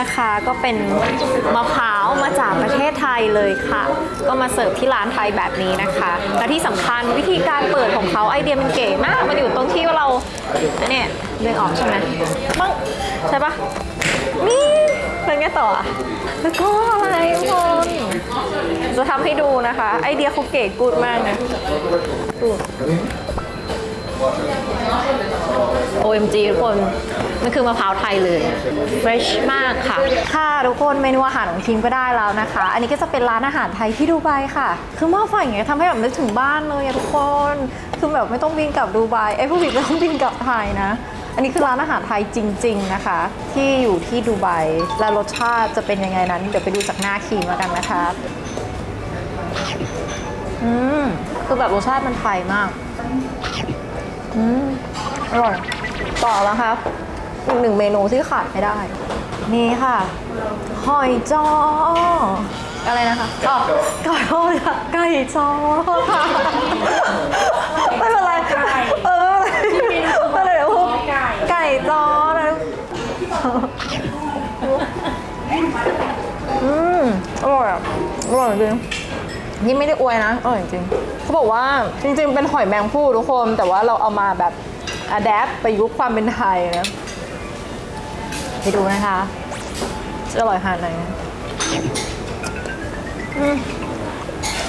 นะคะก็เป็นมะพร้าวมาจากประเทศไทยเลยค่ะ ก็มาเสิร์ฟที่ร้านไทยแบบนี้นะคะและที่สำคัญวิธีการเปิดของเขาไอเดียมันเก๋มากมันอยู่ตรงที่ว่าเราอันเนี้ยเดินออกใช่ไหมปังใช่ปะนี่เป็นไงต่ออะแล้วก็อะไรทุกคนจะทำให้ดูนะคะ ไอเดียเขาเก๋กูดมากนะดู OMG ทุกคน มันคือมะพร้าวไทยเลย fresh มากค่ะ ค่ะทุกคนเมนูอาหารของทีมก็ได้แล้วนะคะ อันนี้ก็จะเป็นร้านอาหารไทยที่ดูไบค่ะ คือหม้อไฟอย่างเงี้ยทำให้แบบนึกถึงบ้านเลยอะทุกคน คือแบบไม่ต้องบินกลับดูไบไอ้ยผู้ผิดไม่ต้องบินกลับไทยนะอันนี้คือร้านอาหารไทยจริง ๆนะคะ ที่อยู่ที่ดูไบและรสชาติจะเป็นยังไงนั้น เดี๋ยวไปดูจากหน้าครีมแล้วกันนะคะอืมคือแบบรสชาติมันไทยมากอืมอร่อย ต่อแล้วครับอีกหนึ่งเมนูที่ขาดไม่ได้ นี่ค่ะ หอยจ้ออะไรนะคะอ๋อไก่ทอดค่ะไก่จ้อค่ะไม่เป็นไรเออไม่เป็นไรไม่เป็นไรเดี๋ยวพูดไก่จอนะอืมอร่อยอะอร่อยจริงนี่ไม่ได้อวยนะอร่อยจริงเขาบอกว่าจริง ๆ เป็นหอยแมงผู้ทุกคนแต่ว่าเราเอามาแบบ อัดแอปประยุกต์ความเป็นไทยนะไปดูนะคะ จะอร่อยขนาดไหน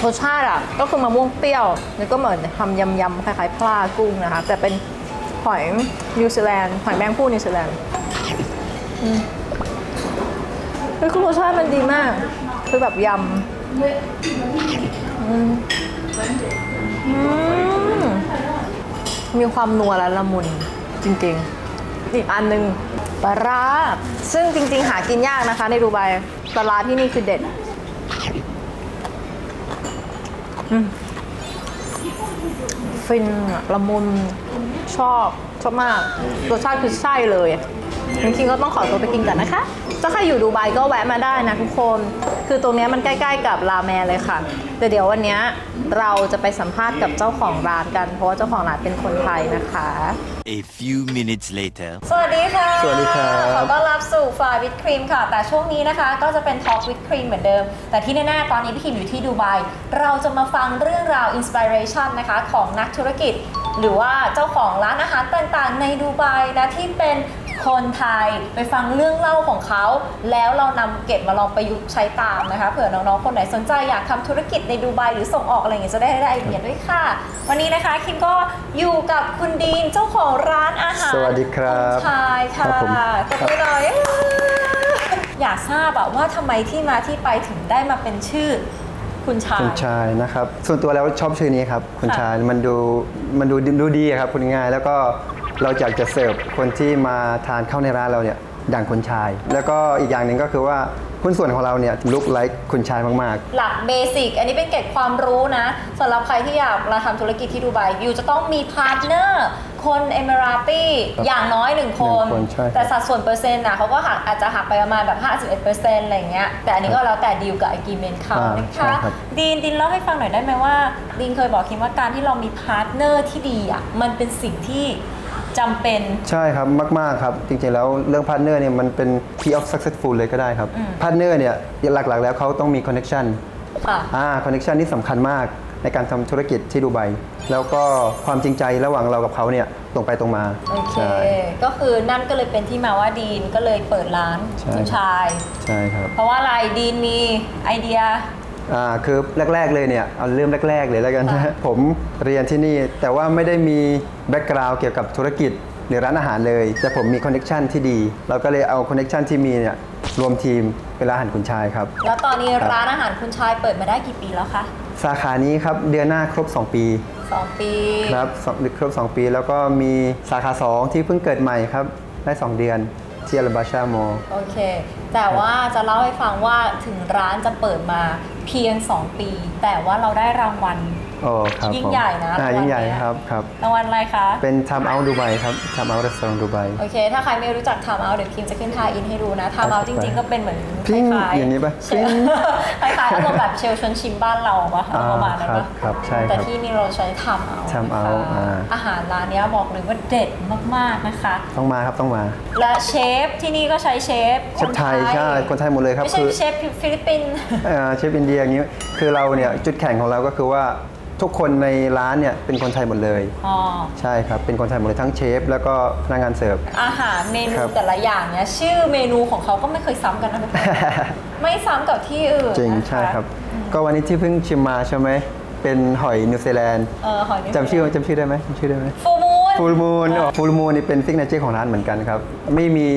รสชาติอะ ก็คือมะม่วงเปรี้ยว แล้วก็เหมือนทำยำๆคล้ายๆปลากุ้งนะคะ แต่เป็นหอยนิวซีแลนด์หอยแมงผู้นิวซีแลนด์อืมเฮ้ยคือรสชาติมันดีมาก คือแบบยำอืม มีความนัวและละมุนจริงๆ อีกอันหนึ่งปลาร้าซึ่งจริง ๆ หากินยากนะคะ ในดูไบปลาร้าที่นี่คือเด็ดฟินละมุนชอบชอบมากรสชาติคือใช่เลยจริงๆก็ต้องขอตัวไปกินกันนะคะ ถ้าใครอยู่ดูไบก็แวะมาได้นะทุกคน คือตรงเนี้ยมันใกล้ๆกับราแมนเลยค่ะแต่เดี๋ยววันเนี้ยเราจะไปสัมภาษณ์กับเจ้าของร้านกัน เพราะว่าเจ้าของร้านเป็นคนไทยนะคะ A few minutes later. สวัสดีค่ะ สวัสดีครับขอต้อนรับสู่ฟาวิดครีมค่ะ แต่ช่วงนี้นะคะ ก็จะเป็นทอล์กวิดครีมเหมือนเดิม แต่ที่แน่ๆ ตอนนี้พี่คิมอยู่ที่ดูไบ เราจะมาฟังเรื่องราวอินสปิเรชันนะคะของนักธุรกิจ หรือว่าเจ้าของร้านอาหารต่างๆ ในดูไบนะที่เป็น คนไทยไปฟังเรื่องเล่าของเขา แล้วเรานำเก็บมาลองประยุกต์ใช้ตามนะคะเผื่อน้องๆคนไหนสนใจอยากทำธุรกิจในดูไบหรือส่งออกอะไรอย่างเงี้ยจะได้ได้ไอเดียด้วยค่ะ วันนี้นะคะคิมก็อยู่กับคุณดีนเจ้าของร้านอาหารสวัสดีครับณชายค่ะครับผม ตบมือหน่อย อยากทราบอะว่าทำไมที่มาที่ไปถึงได้มาเป็นชื่อ คุณชาย คุณชายนะครับ ส่วนตัวแล้วชอบชื่อนี้ครับคุณค่ะ ชายมันดูมันดูดูดีอะครับคุณง่ายๆแล้วก็ เราอยากจะเสิร์ฟคนที่มาทานเข้าในร้านเราเนี่ยดังคุณชาย แล้วก็อีกอย่างหนึ่งก็คือว่าหุ้นส่วนของเราเนี่ยลุกไลค์คุณชายมาก หลักเบสิก อันนี้เป็นเกร็ดความรู้นะสำหรับใครที่อยากมาทำธุรกิจที่ดูไบอยู่จะต้องมีพาร์ทเนอร์ คนเอมิราตีอย่างน้อยหนึ่งคน หนึ่งคนใช่ครับแต่สัดส่วนเปอร์เซ็นต์นะเขาก็หักอาจจะหักไปประมาณแบบ 51%อะไรอย่างเงี้ยแต่อันนี้ก็แล้วแต่ดีลกับ agreement เขาอ่านะใช่คะครับ ดีนดินเล่าให้ฟังหน่อยได้ไหมว่าดีนเคยบอกคิมว่าการที่เรามีพาร์ทเนอร์ที่ดีอะมันเป็นสิ่งที่ จำเป็นๆใช่ครับมากๆครับ จริงๆแล้วเรื่องพาร์ทเนอร์เนี่ยมันเป็น key of successful เลยก็ได้ครับอืม พาร์ทเนอร์เนี่ยหลักๆแล้วเขาต้องมี connection ค่ะ อ่าคอนเน t ชันนี่สำคัญมากในการทำธุรกิจที่ดูไบแล้วก็ความจริงใจระหว่างเรากับเขาเนี่ยตรงไปตรงมาโอเค ใช่ ก็คือนั่นก็เลยเป็นที่มาว่าดีนก็เลยเปิดร้านใช่คุณชาย ใช่ครับ เพราะว่าอะไรดีนมีไอเดีย อ่าคือแรก ๆ เลยเนี่ยเอาเริ่มแรก ๆ เลยแล้วกันนะค่ะผมเรียนที่นี่ แต่ว่าไม่ได้มีแบ็กกราวด์เกี่ยวกับธุรกิจหรือร้านอาหารเลย แต่ผมมีคอนเน t ชันที่ดี เราก็เลยเอาคอนเน t ชันที่มีเนี่ยรวมทีมเป็นร้านอาหารคุณชายครับ แล้วตอนนี้ครับร้านอาหารคุณชายเปิดมาได้กี่ปีแล้วคะสาขานี้ครับเดือนหน้าครบ 2 ปีสองปีครับสองครบ 2 ปี แล้วก็มีสาขา 2 ที่เพิ่งเกิดใหม่ครับได้ 2 เดือน ที่อัลบาชามอโอเค แต่ว่าจะเล่าให้ฟังว่าถึงร้านจะเปิดมาเพียง 2 ปี แต่ว่าเราได้รางวัล โอ้ครับยิ่งผมใหญ่นะอ่ารางวัลยิ่งใหญ่เนี้ยครับครับรางวัลอะไรคะ เป็นทำเอาดูไบครับทำเอารีสอร์ทดูไบโอเค ถ้าใครไม่รู้จัก Time Out เดี๋ยวพิมจะขึ้นทายอินให้ดูนะ Time Out จริง ๆ ก็เป็นเหมือนคพิ้งล้ายๆอย่างนี้ปะเชลคล้ายๆอารมณ์แบบเชลชวนชิมบ้านเราปะอ่าประมาณนั้นครัปะบครับใช่ครับแต่ที่นี่เราใช้ Time Out Time นะคะ Out อ่าอาหารร้านเนี้ยบอกเลยว่าเด็ดมากๆนะคะ ต้องมาครับต้องมา และเชฟที่นี่ก็ใช้เชฟเชฟไทยใช่คนไทยหมดเลยครับไม่ใช่คือเชฟฟิลิปปินส์เอ่อเชฟอินเดียอย่างนี้คือเราเนี่ยจุดแข่งของเราก็คือว่า ทุกคนในร้านเนี่ยเป็นคนไทยหมดเลย อ๋อ ใช่ครับ เป็นคนไทยหมดเลยทั้งเชฟ แล้วก็พนักงานเสิร์ฟ อาหารเมนูครับแต่ละอย่างเนี้ยชื่อเมนูของเขาก็ไม่เคยซ้ำกันนะทุกคน ไม่ซ้ำกับที่อื่นจริงนะคะใช่ครับ ก็วันนี้ที่เพิ่งชิมมาใช่ไหมเป็นหอยนิวซีแลนด์เออหอยนิวซีแลนด์จำชื่อจำชื่อได้ไหมจำชื่อได้ไหม ฟูมูน ฟูลมูนฟูลมูนนี่เป็นซิกเนเจอร์ของร้านเหมือนกันครับ ไม่มี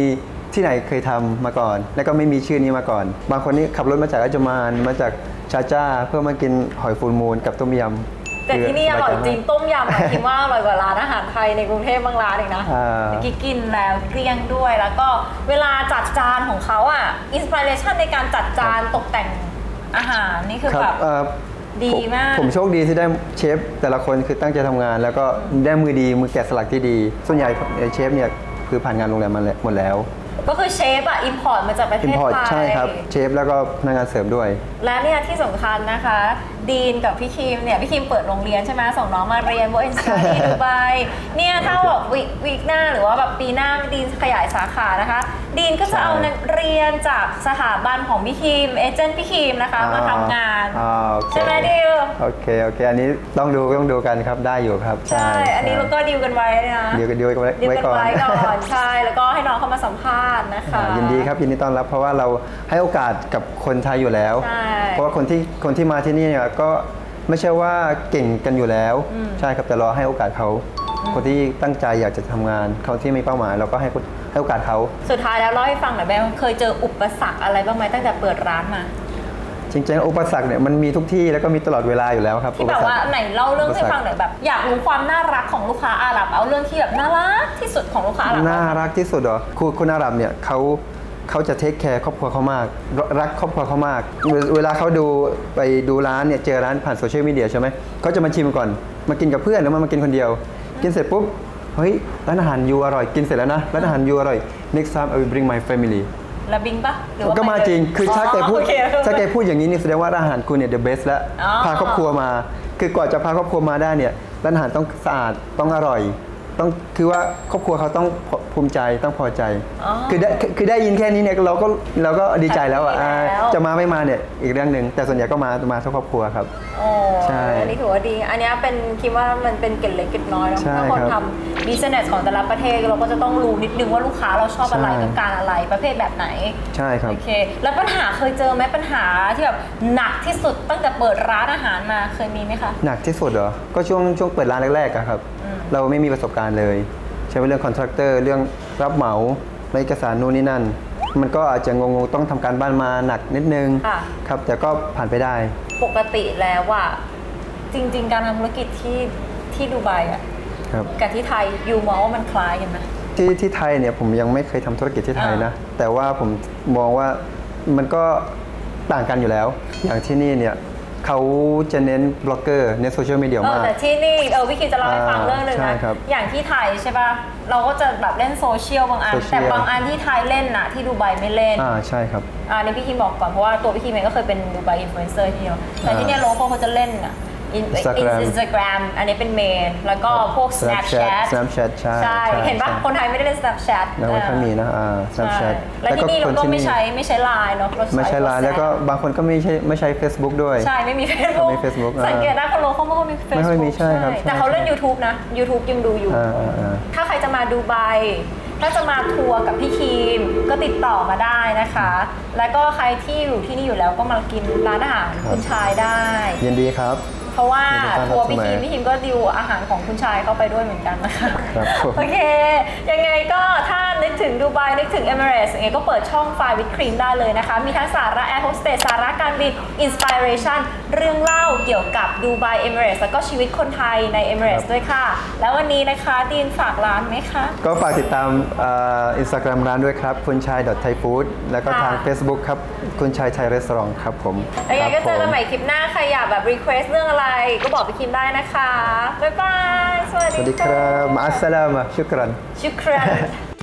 ที่ไหนเคยทำมาก่อน แล้วก็ไม่มีชื่อนี้มาก่อน บางคนนี่ขับรถมาจากอัจจมานมาจาก ชาจ้าเพื่อมากินหอยฟูลมูนกับต้มยำแต่ที่นี่อร่อยจริงคืต้มยำอะคิดว่าอร่อยกว่าร้านอาหารไทยในกรุงเทพบางร้านอีกนะอ่าเมื่อกี้กินแล้วเกลี้ยงด้วย แล้วก็เวลาจัดจานของเขาอะอินสปิเรชันในการจัดจานตกแต่งอาหารนี่คือครับแบบเอ่อดีมาก ผมโชคดีที่ได้เชฟแต่ละคนคือตั้งใจทำงาน แล้วก็ได้มือดีมือแกะสลักที่ดี ส่วนใหญ่เชฟเนี่ยคือผ่านงานโรงแรมมาแล้วหมดแล้ว ก็คือเชฟอะอิมพอร์ตมาจากประเทอินศพอร์ตไทย ใช่ครับ เชฟแล้วก็พนักงานเสิร์ฟด้วย และเนี่ยที่สำคัญนะคะ ดีนกับพี่คิมเนี่ย พี่คิมเปิดโรงเรียนใช่ไหมส่งน้องมาเรียนว่าเอ็นสตาที่ดูไบเนี่ย ถ้าแบบวีควีคหน้าหรือว่าแบบปีหน้าดีนขยายสาขานะคะ ดีนก็จะเอานักเรียนจากสถาบันของพี่คิมเอเจนต์พี่คิมนะคะมาทำงาน อ่าโอเคใช่ไหมดิว โอเคโอเค อันนี้ต้องดูต้องดูกันครับได้อยู่ครับใช่ อันนี้เราก็ดีลกันไว้นะเดียวกันเดียวกันไว้ดีลไว้กันก่อนไว้ก่อน ใช่ แล้วก็ให้น้องเข้ามาสัมภาษณ์นะคะ อ่ายินดีครับยินดีต้อนรับเพราะว่าเราให้โอกาสกับคนไทยอยู่แล้ว ใช่ เพราะว่าคนที่คนที่มาที่นี่เนี่ยก็ไม่ใช่ว่าเก่งกันอยู่แล้ว ใช่ครับแต่เราให้โอกาสเขา คนที่ตั้งใจอยากจะทำงานเขาที่มีเป้าหมาย เราก็ให้ให้โอกาสเขาสุดท้ายแล้วเล่าให้ฟังหน่อยแบงเคยเจออุปสรรคอะไรบ้างไหมตั้งแต่เปิดร้านมาจริงๆอุปสรรคเนี่ยมันมีทุกที่แล้วก็มีตลอดเวลาอยู่แล้วครับที่แบบว่าอุปสรรคไหนเล่าเรื่องให้อุปสรรคฟังหน่อยแบบอยากรู้ความน่ารักของลูกค้าอาหรับเอาเรื่องที่แบบน่ารักที่สุดของลูกค้าอาหรับน่ารักที่สุดเหรอคุณคุณอาหรับเนี่ยเขาเขาจะเทคแคร์ครอบครัวเขามากรรักครอบครัวเขามากเวเวลาเขาดูไปดูร้านเนี่ยเจอร้านผ่านโซเชียลมีเดียใช่ไหมเขาจะมาชิมก่อน มากินกับเพื่อนหรือมามากินคนเดียว กินเสร็จปุ๊บเฮ้ยร้านอาหารยูอร่อยกินเสร็จแล้วนะร้านอาหารยูอร่อย next time I will bring my family แล้วบิงปะหรือว่าก็มาจริงคือถ้าแกพูดโอเคถ้าแกพูดอย่างนี้นี่แสดงว่าร้านอาหารคุณเนี่ย the best แล้วอ๋อพาครอบครัวมา คือกว่าจะพาครอบครัวมาได้เนี่ยร้านอาหารต้องสะอาดต้องอร่อย ต้องคือว่าครอบครัวเขาต้องภูมิใจต้องพอใจ อ๋อคือได้คือคือได้ยินแค่นี้เนี่ยเราก็เราก็ดีใจแล้วอะแฮปปี้อ่าแล้ว จะมาไม่มาเนี่ยอีกเรื่องหนึ่งแต่ส่วนใหญ่ก็มามาทั้งครอบครัวครับ โอ้ใช่อันนี้ถือว่าดี อันเนี้ยเป็นคิดว่ามันเป็นเกร็ดเล็กเกร็ดน้อยเนาะใช่ถ้าคนครับทำ business ของแต่ละประเทศเราก็จะต้องรู้นิดนึงว่าลูกค้าเราชอบอะไรใช่ ต้องการอะไรประเภทแบบไหน ใช่ครับ โอเค แล้วปัญหาเคยเจอไหมปัญหาที่แบบหนักที่สุดตั้งแต่เปิดร้านอาหารมาเคยมีไหมคะ หนักที่สุดเหรอ ก็ช่วงช่วงเปิดร้านแรกๆอะครับ เราไม่มีประสบการณ์เลย ใช้เป็นเรื่องคอนแทคเตอร์เรื่องรับเหมาในเอกสารนู่นนี่นั่น มันก็อาจจะงงๆต้องทำการบ้านมาหนักนิดนึงค่ะ ครับ แต่ก็ผ่านไปได้ ปกติแล้วว่าจริง ๆ การทำธุรกิจที่ที่ดูไบอะครับ กับที่ไทยยูมองว่ามันคล้ายกันไหม ที่ที่ไทยเนี่ยผมยังไม่เคยทำธุรกิจที่ไทยนะ แต่ว่าผมมองว่ามันก็ต่างกันอยู่แล้ว อย่างที่นี่เนี่ย เขาจะเน้นบล็อกเกอร์เน้นโซเชียลมีเดียเออมากแต่ที่นี่เออวิคิจะเล่าให้ฟังอ่าเรื่องหนึ่งใช่นะ ครับอย่างที่ไทยใช่ป่ะ เราก็จะแบบเล่นโซเชียลบางอัน โซเชียล แต่บางอันที่ไทยเล่นนะที่ดูไบไม่เล่น อ่าใช่ครับ อ่านี่พี่คิมบอกก่อนเพราะว่าตัวพี่คิมเองก็เคยเป็นดูไบอินฟลูเอนเซอร์ที่เดียวแต่ที่เนี่ยโลโก้เขาจะเล่นอะ อิน Instagram อินสตาแกรมอันนี้เป็นเมนแล้วก็พวก Snapchat Snapchat ใช่ใช่ใช่เห็นปะใช่คนไทยไม่ได้เล่น Snapchat แล้วไม่ค่อยมีนะอ่าใช่ Snapchat แล้วที่นี่เราก็ไม่ใช้ไม่ใช้ไลน์เนาะเราไม่ใช่ไลน์แล้วก็บางคนก็ไม่ใช่ไม่ใช้ Facebook ด้วย ใช่ ไม่มี Facebook ไม่มี Facebook อ่าสังเกตนะคนโลเขาไม่ค่อยมี Facebook ไม่ค่อยมีใช่ครับใช่แต่เขาเล่น YouTube นะ YouTube ยังดูอยู่อ่าอ่าอ่าถ้าใครจะมาดูไบถ้าจะมาทัวร์กับพี่คีมก็ติดต่อมาได้นะคะ แล้วก็ใครที่อยู่ที่นี่อยู่แล้วก็มากินร้านอาหารคุณชายได้ ยินดีครับ เพราะว่ายินดีต้อนรับทัวร์พี่คีมเสมอพี่คีมก็ดิวอาหารของคุณชายเข้าไปด้วยเหมือนกันนะคะครับผม โอเค ยังไงก็ถ้านึกถึงดูไบนึกถึงเอมิเรสยังไงก็เปิดช่องไฟวิดครีมได้เลยนะคะ มีทั้งสาระแอร์โฮสเตสสาระการบินอินสปิเรชันเรื่องเล่าเกี่ยวกับดูไบเอมิเรสแล้วก็ชีวิตคนไทยในเอมิเรสครับด้วยค่ะ แล้ววันนี้นะคะดีนฝากร้านไหมคะ ก็ฝากติดตามอินสตาแกรมร้านด้วยครับคุณชาย Thai Food แล้วก็ค่ะทาง Facebook ครับคุณชายไทยรีสอร์ทครับผมยังไงก็เจอกันใหม่ครับผคลิปหน้าใครอยากแบบรีเควสเรื่องอะไรก็บอกพี่คิมได้นะคะ บ๊ายบาย สวัสสวัสดีดีครับมาอัสสลามะชุกรัน ชุกรัน